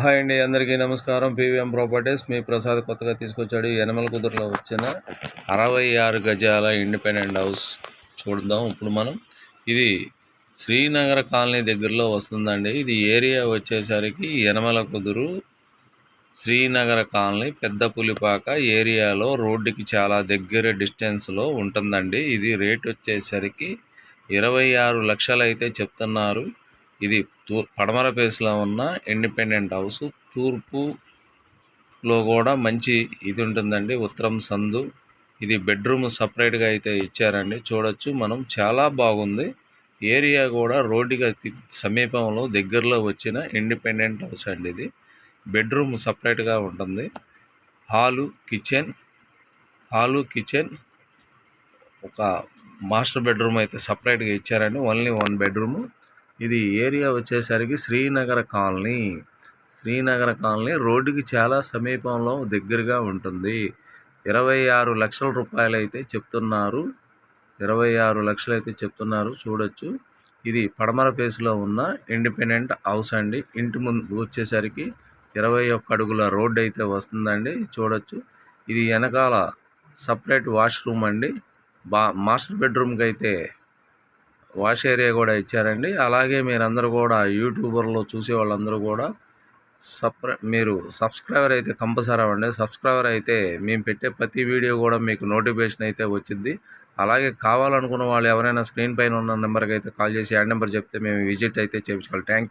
Hi అండి అందరికీ నమస్కారం. పీవీఎం ప్రాపర్టీస్ మీ ప్రసాద్ కొత్తగా తీసుకొచ్చాడు యనమల కుదురులో వచ్చిన అరవై ఆరు గజాల ఇండిపెండెంట్ హౌస్ చూద్దాం. ఇప్పుడు మనం ఇది శ్రీనగర కాలనీ దగ్గరలో వస్తుందండి. ఇది ఏరియా వచ్చేసరికి యనమల కుదురు శ్రీనగర కాలనీ పెద్ద పులిపాక ఏరియాలో రోడ్డుకి చాలా దగ్గర డిస్టెన్స్లో ఉంటుందండి. ఇది రేట్ వచ్చేసరికి ఇరవై ఆరు లక్షలు అయితే చెప్తున్నారు. ఇది తూ పడమర ప్లేస్లో ఉన్న ఇండిపెండెంట్ హౌస్. తూర్పులో కూడా మంచి ఇది ఉంటుందండి. ఉత్తరం సందు. ఇది బెడ్రూమ్ సపరేట్గా అయితే ఇచ్చారండి. చూడొచ్చు. మనం చాలా బాగుంది. ఏరియా కూడా రోడ్డుకి సమీపంలో దగ్గరలో వచ్చిన ఇండిపెండెంట్ హౌస్ అండి ఇది. బెడ్రూమ్ సపరేట్గా ఉంటుంది. Hall kitchen. Hall kitchen. ఒక మాస్టర్ బెడ్రూమ్ అయితే సపరేట్గా ఇచ్చారండి. Only one bedroom. ఇది ఏరియా వచ్చేసరికి శ్రీనగర కాలనీ. శ్రీనగర కాలనీ రోడ్డుకి చాలా సమీపంలో దగ్గరగా ఉంటుంది. ఇరవై ఆరు లక్షల రూపాయలు అయితే చెప్తున్నారు. ఇరవై ఆరు లక్షలు అయితే చెప్తున్నారు. చూడొచ్చు. ఇది పడమర పేస్లో ఉన్న ఇండిపెండెంట్ హౌస్ అండి. ఇంటి ముందు వచ్చేసరికి ఇరవై ఒక్క అడుగుల రోడ్ అయితే వస్తుందండి. చూడొచ్చు. ఇది వెనకాల సపరేట్ వాష్రూమ్ అండి. బా మాస్టర్ బెడ్రూమ్కి అయితే వాష్ ఏరియా కూడా ఇచ్చారండి. అలాగే మీరందరూ కూడా యూట్యూబర్లో చూసే వాళ్ళందరూ కూడా సప్ర మీరు సబ్స్క్రైబర్ అయితే కంపల్సరీ అవ్వండి. సబ్స్క్రైబర్ అయితే మేము పెట్టే ప్రతి వీడియో కూడా మీకు నోటిఫికేషన్ అయితే వచ్చింది అలాగే కావాలనుకున్న వాళ్ళు ఎవరైనా స్క్రీన్ పైన ఉన్న నెంబర్కి అయితే కాల్ చేసి యాడ్ నెంబర్ చెప్తే మేము విజిట్ అయితే చేయించుకోవాలి. Thank you